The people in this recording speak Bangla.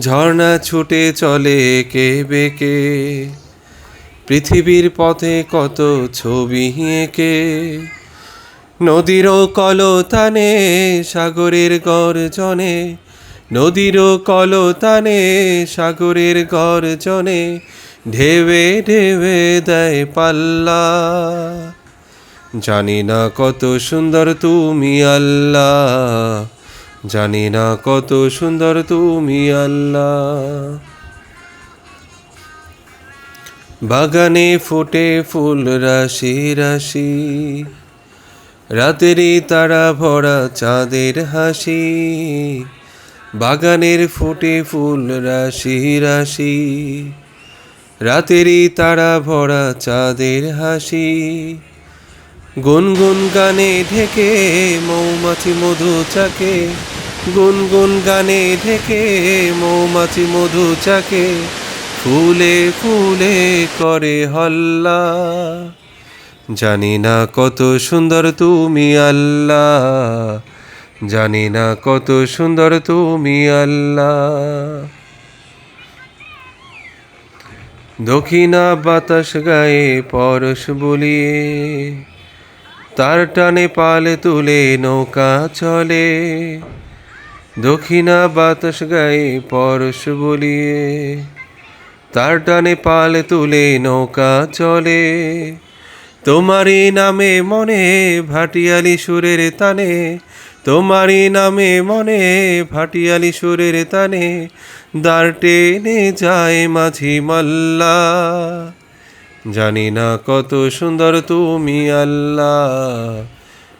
ঝর্ণা ছুটে চলে কে বেকে। পৃথিবীর পথে কত ছবি এঁকে। নদীরও কলতানে, সাগরের গর্জনে। নদীরও কলতানে, সাগরের গর্জনে। ঢেবে ঢেবে দেয় পাল্লা। জানি না কত সুন্দর তুমি আল্লাহ জানি না কত সুন্দর তুমি আল্লাহ। বাগানে ফুটে ফুল, রাশি রাশি। রাতেরই তারা ভরা চাঁদের হাসি। বাগানের ফুটে ফুল, রাশি রাশি। রাতেরই তারা ভরা চাঁদের হাসি। গুনগুন গানে ঢেকে, মৌমাছি মধু চাকে। গুনগুন গানে ঢেকে, মৌমাছি মধু চাকে, ফুলে ফুলে করে হল্লা। জানি না কত সুন্দর তুমি আল্লাহ জানি না কত সুন্দর তুমি আল্লাহ দক্ষিণা বাতাস গায়ে পরশ বলিয়ে, তার টানে পালে তুলে নৌকা চলে। দক্ষিণা বাতাস গায়ে পরশ বলিয়ে, তার টানে পাল তুলে নৌকা চলে। তোমারই নামে মনে ভাটিয়ালি সুরের তানে, তোমারই নামে মনে ভাটিয়ালি সুরের তানে দাঁড় টেনে যায় মাঝি মাল্লা। জানি না কত সুন্দর তুমি আল্লাহ